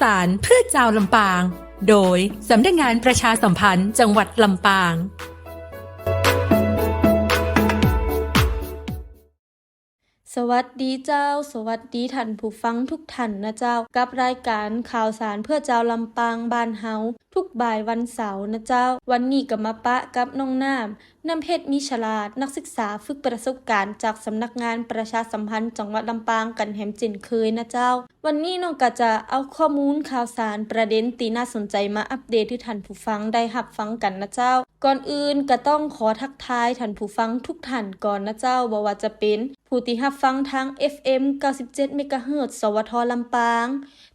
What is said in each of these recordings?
สารเพื่อเจ้าลำปาง โดยสำนักงานประชาสัมพันธ์จังหวัดลำปางสวัสดีเจ้า สวัสดีท่านผู้ฟังทุกท่านนะเจ้า กับรายการข่าวสารเพื่อเจ้าลำปางบ้านเฮาทุกบ่ายวันเสาร์นะเจ้า วันนี้ก็มาปะกับน้องน้ำ น้ำเพชรมีฉลาด นักศึกษาฝึกประสบการณ์จากสำนักงานประชาสัมพันธ์จังหวัดลำปางกันแหมเจนเคยนะเจ้า วันนี้น้องก็จะเอาข้อมูลข่าวสารประเด็นตีน่าสนใจมาอัปเดตให้ท่านผู้ฟังได้รับฟังกันนะเจ้า ก่อนอื่นก็ต้องขอทักทายท่านผู้ฟังทุกท่านก่อนนะเจ้าบ่ว่าจะเป็นผู้ที่รับฟังทาง FM 97 MHz สวทลำปาง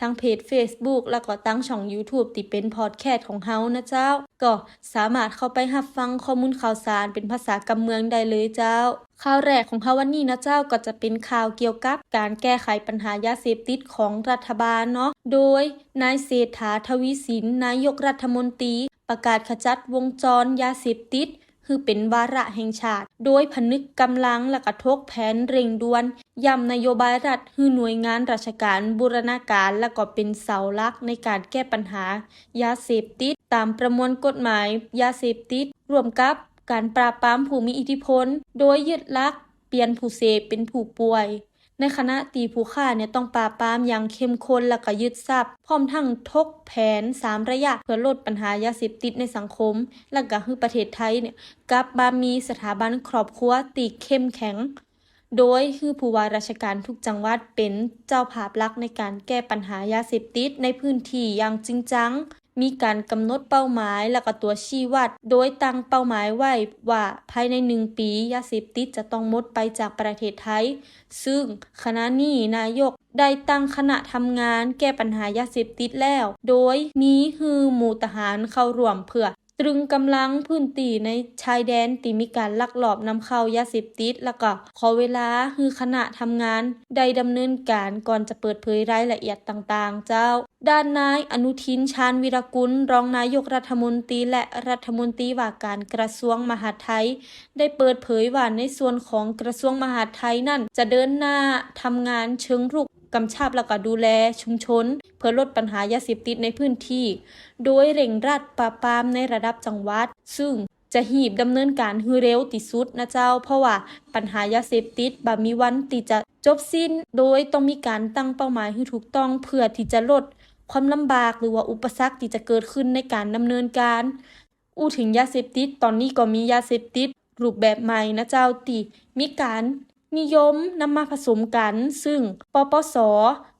ทางเพจ Facebook แล้วก็ตั้งช่อง YouTube ที่เป็นพอดแคสต์ของเฮานะเจ้า ก็สามารถเข้าไปรับฟังข้อมูลข่าวสารเป็นภาษากำเมืองได้เลยเจ้า ข่าวแรกของเฮาวันนี้นะเจ้าก็จะเป็นข่าวเกี่ยวกับการแก้ไขปัญหายาเสพติดของรัฐบาลเนาะ โดยนายเศรษฐาทวีสินนายกรัฐมนตรี ประกาศขจัดวงจรยาเสพติด คือเป็นวาระแห่งชาติ โดยผนึกกำลังและกระทกแผนเร่งด่วนย้ำนโยบายรัฐคือหน่วยงานราชการบูรณาการและก็เป็นเสาหลักในการแก้ปัญหา ยาเสพติด ตามประมวลกฎหมาย ยาเสพติดรวมกับการปราบปรามผู้มีอิทธิพล โดยยึดลัก เปลี่ยนผู้เสพเป็นผู้ป่วย ในคณะตีผู้ฆ่าเนี่ยต้องปราบปรามอย่างเข้มข้นและก็ยึดทรัพย์ พร้อมทั้งทกแผน 3 ระยะเพื่อลดปัญหายาเสพติดในสังคม และก็ให้ประเทศไทยเนี่ยกลับมามีสถาบันครอบครัวตีเข้มแข็ง โดยคือผู้ว่าราชการทุกจังหวัดเป็นเจ้าภาพลักในการแก้ปัญหายาเสพติดในพื้นที่อย่างจริงจัง มีการกำหนดเป้าหมายและก็ตัวชี้วัด โดยตั้งเป้าหมายไว้ว่าภายในหนึ่งปียาเสพติดจะต้องหมดไปจากประเทศไทย ซึ่งคณะนี้นายกได้ตั้งคณะทำงานแก้ปัญหายาเสพติดแล้ว โดยมีฮือหมู่ทหารเข้าร่วมเพื่อ ตรึงกำลังพื้นที่ในชายแดนที่มีการลักลอบนำเข้ายาเสพติดแล้วก็ขอเวลาให้คณะทำงานได้ดำเนินการก่อนจะเปิดเผยรายละเอียดต่างๆ เจ้า ด้านนายอนุทินชาญวิรกุล รองนายกรัฐมนตรีและรัฐมนตรีว่าการกระทรวงมหาดไทย ได้เปิดเผยว่าในส่วนของกระทรวงมหาดไทยนั่น จะเดินหน้าทำงานเชิงรุก กำชับแล้วก็ดูแลชุมชน เพื่อลดปัญหายาเสพติดในพื้นที่ โดยเร่งรัดปราบปรามในระดับจังหวัด ซึ่งจะหีบดำเนินการให้เร็วที่สุดนะเจ้า เพราะว่าปัญหายาเสพติดบ่มีวันที่จะจบสิ้น โดยต้องมีการตั้งเป้าหมายให้ถูกต้องเพื่อที่จะลดความลำบากหรือว่าอุปสรรคที่จะเกิดขึ้นในการดำเนินการ อู้ถึงยาเสพติดตอนนี้ก็มียาเสพติดรูปแบบใหม่นะเจ้าติมีการ นิยมนำมาผสมกัน ซึ่งปปส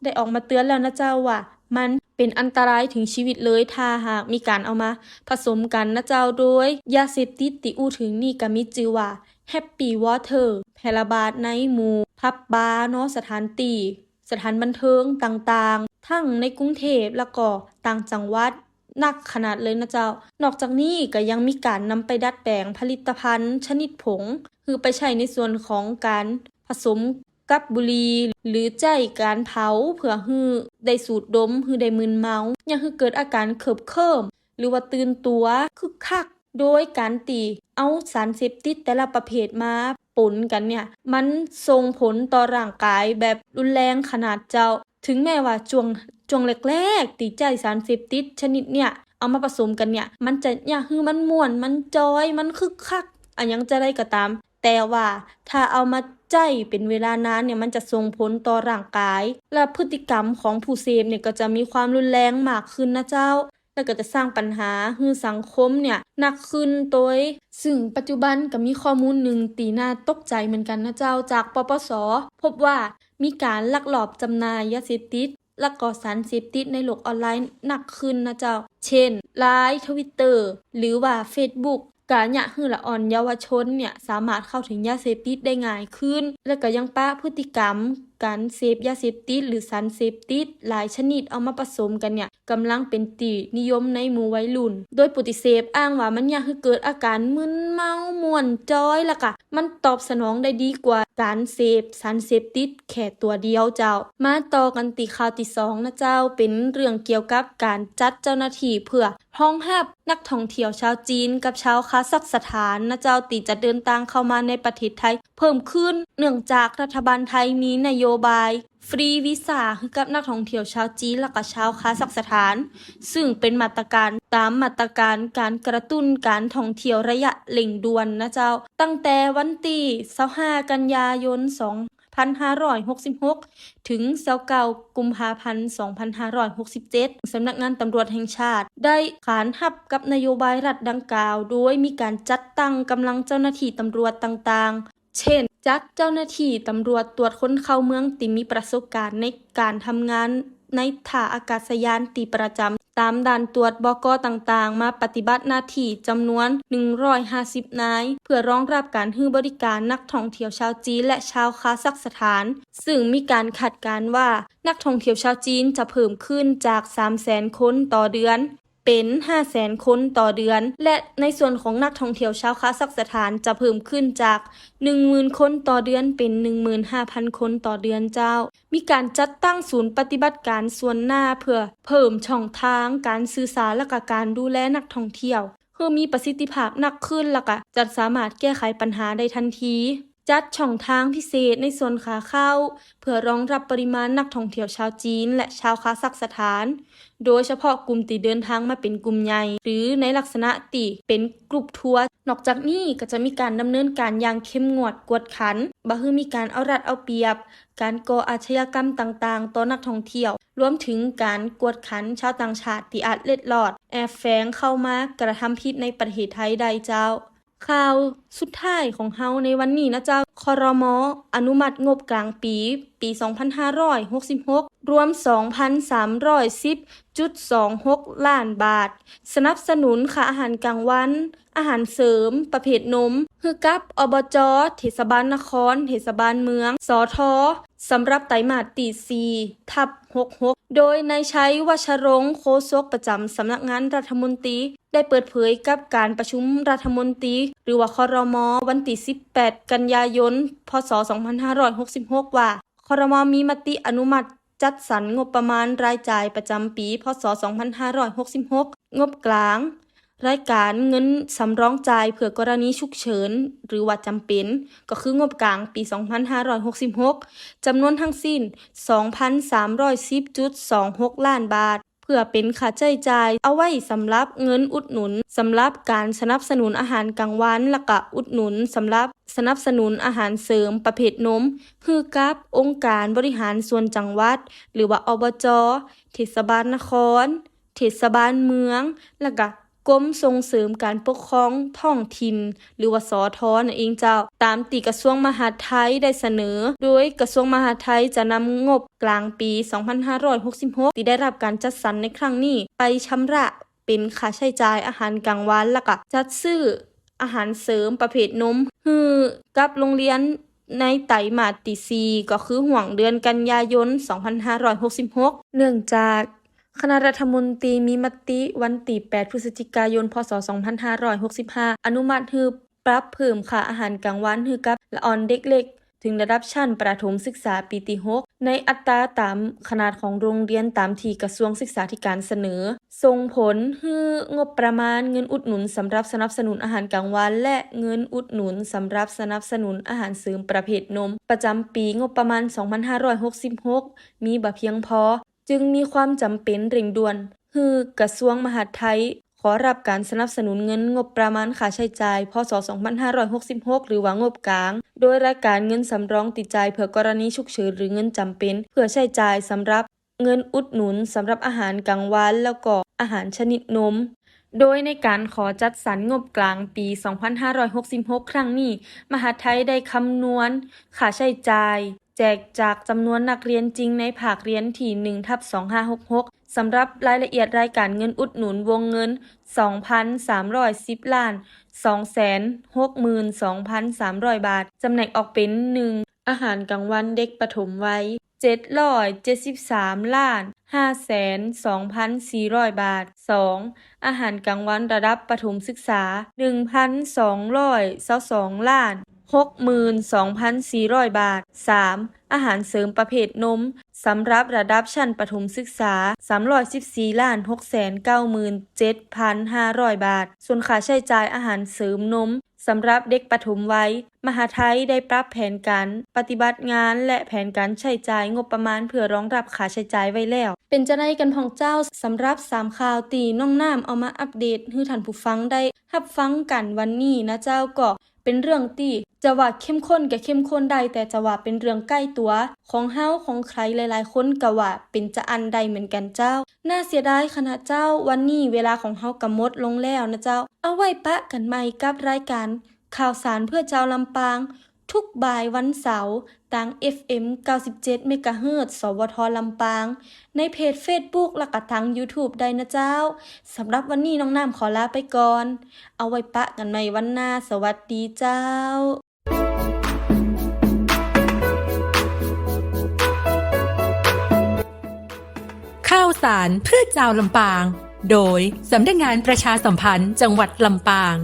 ได้ออกมาเตือนแล้วนะเจ้าว่ามันเป็นอันตรายถึงชีวิตเลยถ้าหากมีการเอามาผสมกันนะเจ้าโดยยาเสพติดติอู้ถึงนี่ก็มีชื่อว่า Happy Water แพร่ระบาดในหมู่พับบาร์เนาะสถานตีสถานบันเทิงต่างๆ ทั้งในกรุงเทพแล้วก็ต่างจังหวัด นักขนาดเลยนะเจ้า นอกจากนี้ก็ยังมีการนำไปดัดแปลงผลิตภัณฑ์ ชนิดผง คือไปใช้ในส่วนของการผสมกับบุหรี่หรือใจการเผาเพื่อฮือได้สูดดมฮือได้มึนเมายังคือเกิดอาการเขิบเคิมหรือว่าตื่นตัวคึกคัก โดยการตีเอาสารเสพติดแต่ละประเภทมาปนกันเนี่ย มันส่งผลต่อร่างกายแบบรุนแรงขนาดเจ้า ถึงแม้ว่าช่วงช่วงแรกๆตีใจสารเสพติดชนิดเนี่ยเอามาผสมกันเนี่ย มันจะเนี่ยคือมันม่วน มันจอย มันคึกคักอันยังจะได้ก็ตาม แต่ว่าถ้าเอามาใจเป็นเวลานานเนี่ยมันจะส่งผลต่อร่างกาย และพฤติกรรมของผู้เสพเนี่ยก็จะมีความรุนแรงมากขึ้นนะเจ้า แล้วก็จะสร้างปัญหาให้สังคมเนี่ยหนักขึ้นโดยซึ่งปัจจุบันก็มีข้อมูลหนึ่งตีหน้าตกใจเหมือนกันนะเจ้าจากปปส พบว่า มีการลักลอบจำหน่ายยาเสพติดและก่อสารเสพติดในโลกออนไลน์หนักขึ้นนะเจ้า เช่นไลน์ทวิตเตอร์หรือว่า Facebook การยะฮือละอ่อนเยาวชนเนี่ยสามารถเข้าถึงยาเสพติดได้ง่ายขึ้น และก็ยังป้าพฤติกรรม การเสพยาเสพติดหรือสารเสพติดหลายชนิดเอามาผสมกันเนี่ย กำลังเป็นตีนิยมในหมู่วัยรุ่น โดยปุติเสพอ้างว่ามันยังคือเกิดอาการมึนเมาม่วนจอยละก็มันตอบสนองได้ดีกว่าการเสพสารเสพติดแค่ตัวเดียวเจ้า มาต่อกันตีข่าวที่สองนะเจ้าเป็นเรื่องเกี่ยวกับการจัดเจ้าหน้าที่เพื่อห้องหับนักท่องเที่ยวชาวจีนกับชาวคาซัคสถานนะเจ้าตีจะเดินทางเข้ามาในประเทศไทย เพิ่มขึ้นเนื่องจากรัฐบาลไทยมีนโยบาย ฟรีวีซ่าให้กับนักท่องเที่ยวชาวจีนและก็ชาวคาซัคสถาน ซึ่งเป็นมาตรการตามมาตรการการกระตุ้นการท่องเที่ยวระยะเร่งด่วนนะเจ้า ตั้งแต่วันที่25กันยายน2566 ถึง29กุมภาพันธ์ 2567 สำนักงานตำรวจแห่งชาติ ได้ขานรับกับนโยบายรัฐดังกล่าว โดยมีการจัดตั้งกำลังเจ้าหน้าที่ตำรวจต่าง เช่น จัดเจ้าหน้าที่ตำรวจตรวจคนเข้าเมืองที่มีประสบการณ์ในการทำงานในท่าอากาศยานตีประจำตามด่านตรวจบกต่างๆ มาปฏิบัติหน้าที่จำนวน 150 นาย เพื่อรองรับการให้บริการนักท่องเที่ยวชาวจีนและชาวคาซัคสถาน ซึ่งมีการคาดการว่านักท่องเที่ยวชาวจีนจะเพิ่มขึ้นจาก 300,000 คนต่อเดือน เป็น 500,000คนต่อเดือน และในส่วนของนักท่องเที่ยวชาวคาซัคสถานจะเพิ่มขึ้นจาก 10,000 คนต่อเดือนเป็น 15,000 คนต่อเดือนเจ้า มีการจัดตั้งศูนย์ปฏิบัติการส่วนหน้าเพื่อเพิ่มช่องทางการสื่อสารและกการดูแลนักท่องเที่ยว เพื่อมีประสิทธิภาพนักขึ้นและก็จะสามารถแก้ไขปัญหาได้ทันที จัดช่องทางพิเศษในส่วนขาเข้า เพื่อรองรับปริมาณนักท่องเที่ยวชาวจีน และชาวคาซัคสถาน โดยเฉพาะกลุ่มที่เดินทางมาเป็นกลุ่มใหญ่ หรือในลักษณะติเป็นกลุ่มทัวร์นอกจากนี้ก็จะมีการดำเนินการอย่างเข้มงวดกวดขันบ่คือมีการเอารัดเอาเปรียบ การก่ออาชญากรรมต่างๆ ต่อนักท่องเที่ยว รวมถึงการกวดขันชาวต่างชาติที่อาจเล็ดลอด แอบแฝงเข้ามากระทำผิดในประเทศไทยใดเจ้า ข่าวสุดท้ายของเฮาในวันนี้นะเจ้าคอรมออนุมัติงบกลางปี ปี 2566 รวม 2,310.26 ล้านบาท สนับสนุนค่าอาหารกลางวัน อาหารเสริม ประเภทนม คือกับอบจเทศบาลนคร เทศบาลเมือง สอทอ สำหรับไตรมาสที่ 4 ทับ 66 โดยนายชัยวัชรงค์โฆษกประจำสำนักงานรัฐมนตรี ได้เปิดเผยกับการประชุมรัฐมนตรี หรือว่าคอรมอวันที่ 18 กันยายน พศ 2566 ว่าคอรมอมีมติอนุมัติจัดสรรงบประมาณรายจ่ายประจำปี พศ 2566 งบกลาง รายการเงินสำรองจ่ายเผื่อกรณีฉุกเฉิน หรือว่าจำเป็น ก็คืองบกลางปี 2566 จำนวนทั้งสิ้น 2,310.26 ล้านบาท เพื่อเป็นค่าใช้จ่าย เอาไว้สำหรับเงินอุดหนุนสำหรับการสนับสนุนอาหารกลางวันและก็อุดหนุนสำหรับสนับสนุนอาหารเสริมประเภทนมคือกับองค์การบริหารส่วนจังหวัด หรือว่าอบจเทศบาลนคร เทศบาลเมือง และก็ กรมส่งเสริมการปกครองท้องถิ่นหรือว่าสอทอนั่นเองเจ้า ตามติกระทรวงมหาดไทยได้เสนอ โดยกระทรวงมหาดไทยจะนำงบกลางปี 2566 ที่ได้รับการจัดสรรในครั้งนี้ ไปชำระเป็นค่าใช้จ่ายอาหารกลางวันและก็จัดซื้ออาหารเสริมประเภทนมฮือกับโรงเรียนในไตรมาสที่สี่ก็คือห่วงเดือนกันยายน 2566 เนื่องจาก คณะรัฐมนตรีมีมติวันที่8พฤศจิกายน พศ 2565 อนุมัติให้ปรับเพิ่มค่าอาหารกลางวันให้กับละอ่อนเด็กเล็ก ถึงระดับชั้นประถมศึกษาปีที่6ในอัตราตามขนาดของโรงเรียนตามที่กระทรวงศึกษาธิการเสนอ ส่งผลให้งบประมาณเงินอุดหนุนสำหรับสนับสนุนอาหารกลางวัน และเงินอุดหนุนสำหรับสนับสนุนอาหารเสริมประเภทนม ประจำปีงบประมาณ 2566 มีบ่เพียงพอ จึงมีความจำเป็นเร่งด่วนคือกระทรวงมหาดไทย ขอรับการสนับสนุนเงินงบประมาณค่าใช้จ่าย พศ 2566 หรือว่างบกลาง โดยรายการเงินสำรองติดจ่ายเผื่อกรณีฉุกเฉินหรือเงินจำเป็น เพื่อใช้จ่ายสำหรับเงินอุดหนุนสำหรับอาหารกลางวันแล้วก็อาหารชนิดนมโดยในการขอจัดสรรงบกลางปี 2566 ครั้งนี้ มหาดไทยได้คำนวณค่าใช้จ่าย แจกจากจำนวนนักเรียนจริงในภาคเรียนที่1ทับ2566สำหรับรายละเอียดรายการเงินอุดหนุนวงเงิน 2,310 ล้าน 262,300 บาท จำแนกออกเป็น 1. อาหารกลางวันเด็กปฐมวัย773 ล้าน 52,400 บาท 2. อาหารกลางวันระดับประถมศึกษา 1,222 ล้าน 62,400 บาท 3. อาหารเสริมประเภทนม สำหรับระดับชั้นประถมศึกษา 314ล้าน697,500 บาท ส่วนค่าใช้จ่ายอาหารเสริมนมสำหรับเด็กปฐมวัย มหาไทยได้ปรับแผนการ ปฏิบัติงานและแผนการใช้จ่ายงบประมาณเพื่อรองรับค่าใช้จ่ายไว้แล้ว เป็นจะได้กันพองเจ้าสำหรับสามข่าวตีน้องน้ำเอามาอัปเดตให้ท่านผู้ฟังได้รับฟังกันวันนี้นะเจ้าก็ เป็นเรื่องที่จะว่าเข้มข้นกับเข้มข้นได้แต่จะว่าเป็นเรื่องใกล้ตัว ของเฮาของใครหลายๆ คนก็ว่าเป็นจะอันใดเหมือนกันเจ้า น่าเสียดายขณะเจ้าวันนี้เวลาของเฮากำมดลงแล้วนะเจ้า เอาไว้ปะกันใหม่กับรายการข่าวสารเพื่อเจ้าลำปาง ทุกบ่ายวันเสาร์ทาง FM 97เมกะเฮิรตสวทลำปาง ในเพจ Facebook และก็ทาง YouTube ได้นะเจ้า สำหรับวันนี้น้องน้ำขอลาไปก่อน เอาไว้ปะกันใหม่วันหน้า สวัสดีเจ้าข่าวสารเพื่อเจ้าลำปาง โดยสำนักงานประชาสัมพันธ์จังหวัดลำปาง